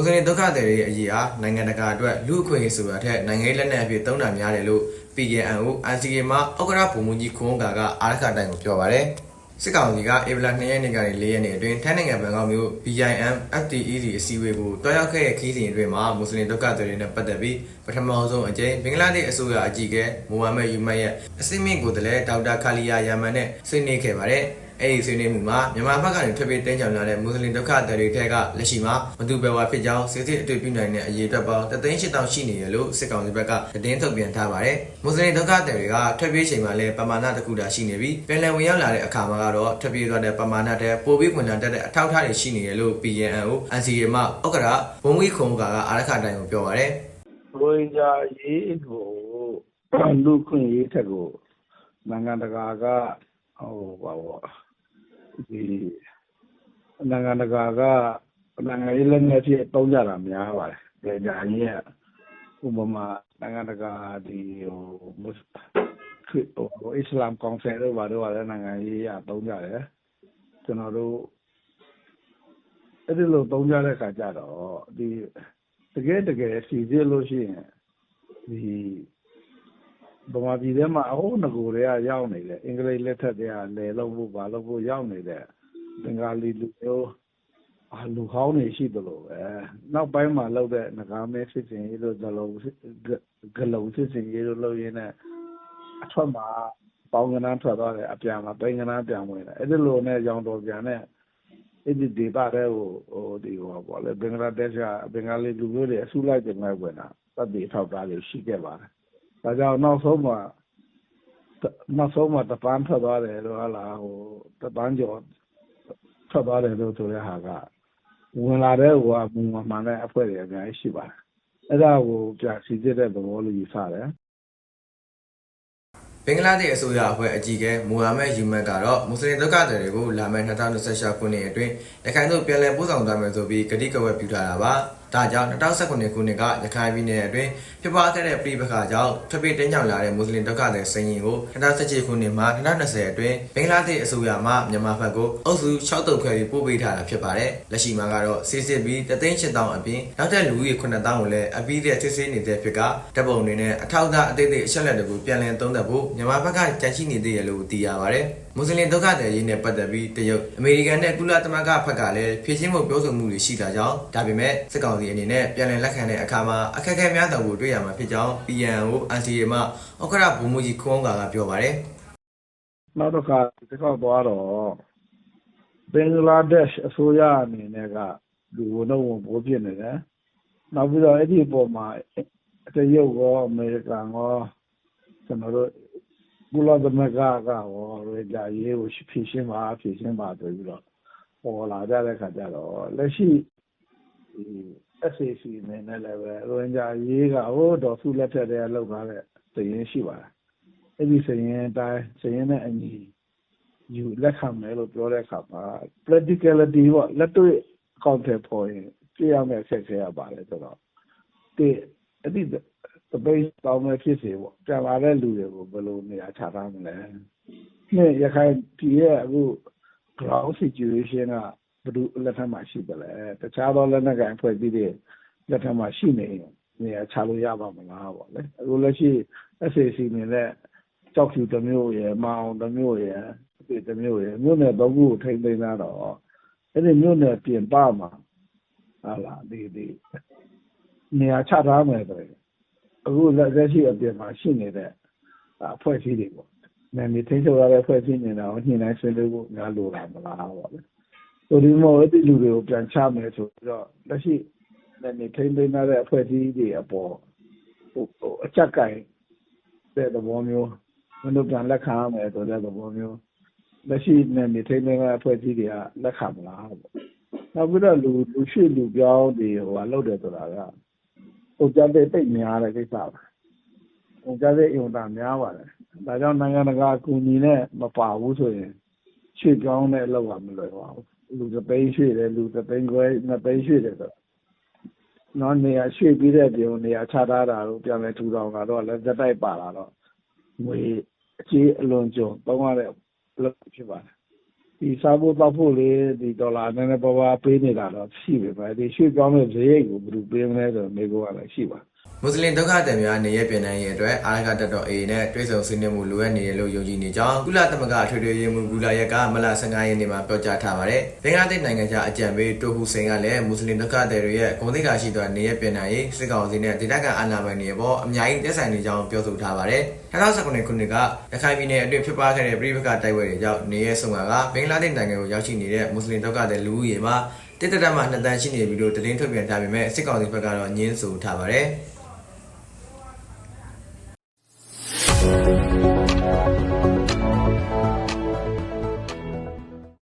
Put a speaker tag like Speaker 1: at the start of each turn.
Speaker 1: မွတ်စလင်ဒုက္ခသည်တွေရဲ့အရေးအားနိုင်ငံတကာအတွက်လူ့အခွင့်အရေးဆိုတာထက်နိုင်ငံရေးလက်နက်အဖြစ်သုံးတာများတယ်လို့ PKNO NCA မှာဩက္ခရပုံမှုကြီးခွန်ကာကအားရခတိုင်ကိုပြောပါတယ်စစ်ကောင်စီကဧပြီလ2ရက်နေ့ကနေ4ရက်နေ့အတွင်းထိုင်းနိုင်ငံဘန်ကောက်မြို့ BIM FTEC အစည်းအဝေးကိုတွားရောက်ခဲ့တဲ့ခီးစဉ်အတွင်းမှာမွတ်စလင်ဒုက္ခသည်တွေနဲ့ပတ်သက်ပြီးပထမဆုံးအကြိမ်ဘင်္ဂလားဒေ့ရှ်အစိုးရအကြီးအကဲမိုဟာမက်ယူမတ်ရဲ့အစိမ့်မြင့်ကိုယ်တည်းဒေါက်တာခါလီယာယာမန်နဲ့ဆွေးနွေးခဲ့ပါတယ်။ အဲဒီဆွေးနွေးမှုမှာမြန်မာဘက်ကနေထွက်ပြေးတင်းကြပ်လာတဲ့မွတ်စလင်ဒုက္ခသည်တွေထက်ကလက်ရှိမှာမတူပယ်ဝါဖြစ်ကြောင်းစစ်စစ်အတွေ့ပြုနိုင်တဲ့အရေးအတွက်ပေါင်းတသိန်း၈တောင်ရှိနေတယ်လို့စစ်ကောင်စီဘက်ကသတင်းထုတ်ပြန်ထားပါတယ်။မွတ်စလင်ဒုက္ခသည်တွေကထွက်ပြေးချိန်မှာလည်းပမာဏတစ်ခုတာရှိနေပြီးပြည်လည်ဝင်ရောက်လာတဲ့အခါမှာကတော့ထွက်ပြေးသွားတဲ့ပမာဏတဲ့ပိုပြီးဝင်လာတတ်တဲ့အထောက်အထားတွေရှိနေတယ်လို့ PNO NCA မှဥက္ကရာဘုံဝီခုံကာကအားရခတိုင်ကိုပြောပါတယ်။
Speaker 2: ရိုဟင်ဂျာအရေးကိုလူ့အခွင့်အရေးထက်ကိုနိုင်ငံတကာကဟိုပါပေါ့ ဒီနိုင်ငံတကာကနိုင်ငံရေးလက်နက်ဖြစ်တုံးကြတာများပါတယ်။ဒါညာကြီးကဥပမာနိုင်ငံတကာဒီဟိုမွတ်ခရစ်ဟိုအစ္စလာမ်ကောင်ဆယ်တို့ဘာတို့ကလည်းနိုင်ငံရေးအတုံးကြတယ်။ကျွန်တော်တို့အဲ့ဒီလိုတုံးကြတဲ့ခါကျတော့ဒီတကယ်တကယ်စီစစ်လို့ရှိရင်ဒီ ဗမာပြည်ထဲမှာအဟုတ်ငကိုတွေကရောက်နေတယ် အင်္ဂလိပ်လက်ထက်တွေကလယ်လို့ဖို့ဘာလို့ဖို့ ရောက်နေတဲ့ ဘင်္ဂါလီလူမျိုးအလူဟောင်းနေရှိတယ်လို့ပဲ နောက်ပိုင်းမှာလောက်တဲ့ငကားမဲစစ်စင်ရေးတို့ဇလုံးဂလုံစစ်စင်ရေးတို့ လုပ်ရင်းနဲ့ အထွက်မှာ ပေါင်းကနန်းထွက်သွားတယ် အပြန်မှာ ပိန်ကနန်း ပြန်ဝင်တယ် အဲ့ဒီလိုနဲ့ ရောင်တော်ပြန်နဲ့ အဲ့ဒီဒေတာတဲ့ဟိုဟိုဒီဟောပေါ့လေဘင်္ဂလားဒေ့ရှ်က ဘင်္ဂါလီလူမျိုးတွေ အစုလိုက်ပြန်လိုက် ဝင်တာတပ်တွေထောက်တာတွေ ရှိခဲ့ပါတယ် ဒါကြောင့်နောက်ဆုံးမှာနောက်ဆုံးမှာတပန်းထွက်သွားတယ်လို့ဟာလာဟိုတပန်းကျော်ထွက်သွားတယ်လို့ဆိုတဲ့ဟာကဝင်လာတဲ့ဟိုကမူမှန်တဲ့အဖွဲ့တွေအများကြီးရှိပါတယ်အဲ့ဒါကိုပြစီစစ်တဲ့သဘောလို့ယူဆတယ်
Speaker 1: ဘင်္ဂလားဒေ့ရှ်အစိုးရအဖွဲ့အကြီးအကဲမိုဟာမက်ယူမတ်ကတော့မွတ်စလင်ဒုက္ခသည်တွေကိုလာမယ့်2026ခုနှစ်အတွင်းရခိုင်သို့ပြန်လည်ပို့ဆောင်သွားမယ်ဆိုပြီးကတိကဝတ်ပြုထားတာပါ။ ဒါကြောင့်2019ခုနှစ်ကရခိုင်ပြည်နယ်အတွင်းဖြစ်ပွားခဲ့တဲ့ပြည်ပခါကြောင့်ထွက်ပြေးတင်းကြောင်လာတဲ့မွတ်စလင်ဒုက္ခသည်စရင်ကို2017ခုနှစ်မှ2020အတွင်းဘင်္ဂလားဒေ့ရှ်အစိုးရမှမြန်မာဘက်ကိုအုပ်စု6တုပ်ခွဲပြီးပို့ပေးထားတာဖြစ်ပါတယ်။လက်ရှိမှာကတော့စစ်စစ်ပြီးတသိန်း8000အပြင်နောက်ထပ်လူဦးရေ9000ကိုလည်းအပြီးတဲ့စစ်ဆေးနေတဲ့ဖြစ်ကတပ်ပုံတွေနဲ့အထောက်အထားအသေးသေးအချက်လက်တွေကိုပြန်လည်သုံးသပ်ဖို့မြန်မာဘက်ကကြန့်ရှိနေသေးရလို့သိရပါတယ်။မွတ်စလင်ဒုက္ခသည်ရေးနဲ့ပတ်သက်ပြီးတရုတ်အမေရိကန်နဲ့ကုလသမဂ္ဂဘက်ကလည်းဖြည့်ချင်းမှုပြောဆိုမှုတွေရှိတာကြောင့်ဒါပေမဲ့စစ်ကောင်စီအနေနဲ့ပြန်လည်လက်ခံတဲ့အခါမှာအခက်အခဲများစွာကိုတွေ့ရမှာဖြစ်ကြောင်း PNO NCA မှဩက္ခရဘုံမူကြီးခွန်ကာကပြောပါတယ်
Speaker 2: နောက်တစ်ခါတစ်ခေါက်သွားတော့ဘင်္ဂလားဒေ့ရှ်အစိုးရအနေနဲ့ကဒီဝန်တော့ဝန်ပိုးဖြစ်နေတယ်နောက်ပြီးတော့အဲ့ဒီအပေါ်မှာတရုတ်ရောအမေရိကန်ရောကျွန်တော်တို့ဘူလာသမဂ္ဂကရောရေကြရေးကိုဖြည့်ရှင်းပါဖြည့်ရှင်းပါဆိုပြီးတော့ပေါ်လာကြတဲ့ခါကျတော့လက်ရှိဒီ SAC အနေနဲ့လည်းပဲ ရိုဟင်ဂျာရေးက ဟိုတော့သူ့လက်ထက်တည်းကလောက်ထားတဲ့သရင်ရှိပါတယ် အဲ့ဒီစရင်အတိုင်းစရင်နဲ့အညီယူလက်ခံမယ်လို့ ပြောတဲ့အခါမှာ practicality ပေါ့ လက်တွေ့အကောင့်ထဲပေါ်ရင်ပြရမယ့်ဆက်ခဲရပါတယ်ဆိုတော့ဒီအဲ့ဒီတပိတ်တောင်းမဲ့ဖြစ်စေပေါ့ ပြန်လာတဲ့လူတွေကို ဘယ်လိုနေရာချထားမလဲနှစ်ရခိုင်ပြည်ရဲ့ အခု ground situation က ဘယ်သူလက်ထက်မှာရှိတယ်လဲတခြားသောလက်နက်ကိုင်အဖွဲ့အစည်းတွေလက်ထက်မှာရှိနေရင်နေရာချလို့ရပါမလားပေါ့လေအခုလက်ရှိ SAC နေနဲ့ကြောက်ဖြူတစ်မျိုးရယ်မအောင်တစ်မျိုးရယ်ဒီတစ်မျိုးရယ်မြို့နယ်သုံးခုကိုထိမ့်သိမ်းလာတော့အဲ့ဒီမြို့နယ်ပြင်ပမှာဟာလာဒီဒီနေရာချထားမယ်ဆိုရင်အခုလက်လက်ရှိအပြင်မှာရှိနေတဲ့အဖွဲ့အစည်းတွေပေါ့နယ်မြေထိန်းချုပ်ရတဲ့အဖွဲ့အစည်းနေတော့ညှိနှိုင်းဆွေးနွေးဖို့များလိုတာမလားပေါ့လေ ဆိုဒီမိုအဲ့ဒီလူတွေကိုပြန်ချမယ်ဆိုပြီးတော့လက်ရှိနယ်မြေထိန်းသိမ်းထားတဲ့အဖွဲ့အစည်းတွေအပေါ်ဟိုဟိုအချက်ကင်တဲ့သဘောမျိုးမင်းတို့ပြန်လက်ခံရမယ်ဆိုတဲ့သဘောမျိုးလက်ရှိနယ်မြေထိန်းသိမ်းတဲ့အဖွဲ့အစည်းတွေကလက်ခံမလားပေါ့နောက်ပြီးတော့လူလူရှိလူပြောင်းတွေဟိုဟာလုပ်တယ်ဆိုတာကဟိုကြတဲ့တိတ်များတဲ့ကိစ္စပါဟိုကြတဲ့အုံတာများပါတယ်ဒါကြောင့်နိုင်ငံတကာအကူအညီနဲ့မပါဘူးဆိုရင်ရွှေ့ပြောင်းတဲ့အလုပ်ကမလွယ်ပါဘူး လူသသိန်းရွှေ့တယ်လူသသိန်းခွဲနှစ်သိန်းရွှေ့တယ်ဆိုနော်နေရာရွှေ့ပြီးတဲ့ပြုံနေရာချထားတာတို့ပြန်လဲထူထောင်တာတော့လည်းသက်တိုက်ပါလာတော့ငွေအကြီးအလွန်ကြုံသုံးရတဲ့အလုပ်ဖြစ်ပါတယ်ဒီစားဖို့တောက်ဖို့လေဒီဒေါ်လာနည်းနည်းပါးပါးပေးနေတာတော့ရှိပြီပဲဒီရွှေ့ပြောင်းတဲ့ဈေးရိတ်ကိုဘယ်လိုပေးမလဲဆိုတော့မိကောကလည်းရှိပါ
Speaker 1: မွတ်စလင်ဒုက္ခသည်များနေရပြည်နိုင်ရေးအတွက်အာရကတက်တော် A နဲ့တွဲဆုံဆွေးနွေးမှုလိုအပ်နေတယ်လို့ယုံကြည်နေကြောင်းကုလသမဂ္ဂအထွေထွေရေးမှူးဘူလာရက်ကမလ15ရက်နေ့မှာပြောကြားထားပါတယ်။ဘင်္ဂလားဒေ့ရှ်နိုင်ငံခြားအကြံပေးတိုဟူစိန်ကလည်းမွတ်စလင်ဒုက္ခသည်တွေရဲ့ဂုဏ်သိက္ခာရှိသောနေရပြည်နိုင်ရေးစစ်ကောင်စီနဲ့ဒေသခံအာဏာပိုင်တွေအပေါ်အများကြီးတက်ဆိုင်နေကြောင်းပြောဆိုထားပါတယ်။2019ခုနှစ်ကရခိုင်ပြည်နယ်အတွင်းဖြစ်ပွားခဲ့တဲ့ပြည်ပကတိုက်ပွဲတွေကြောင့်နေရဆုံကဘင်္ဂလားဒေ့ရှ်နိုင်ငံကိုရောက်ရှိနေတဲ့မွတ်စလင်ဒုက္ခသည်လူဦးရေမှာတစ်သက်တမ်းမှနှစ်တန်းရှိနေပြီလို့သတင်းထုတ်ပြန်ထားပေမဲ့စစ်ကောင်စီဘက်ကတော့ညင်းဆိုထားပါတယ်။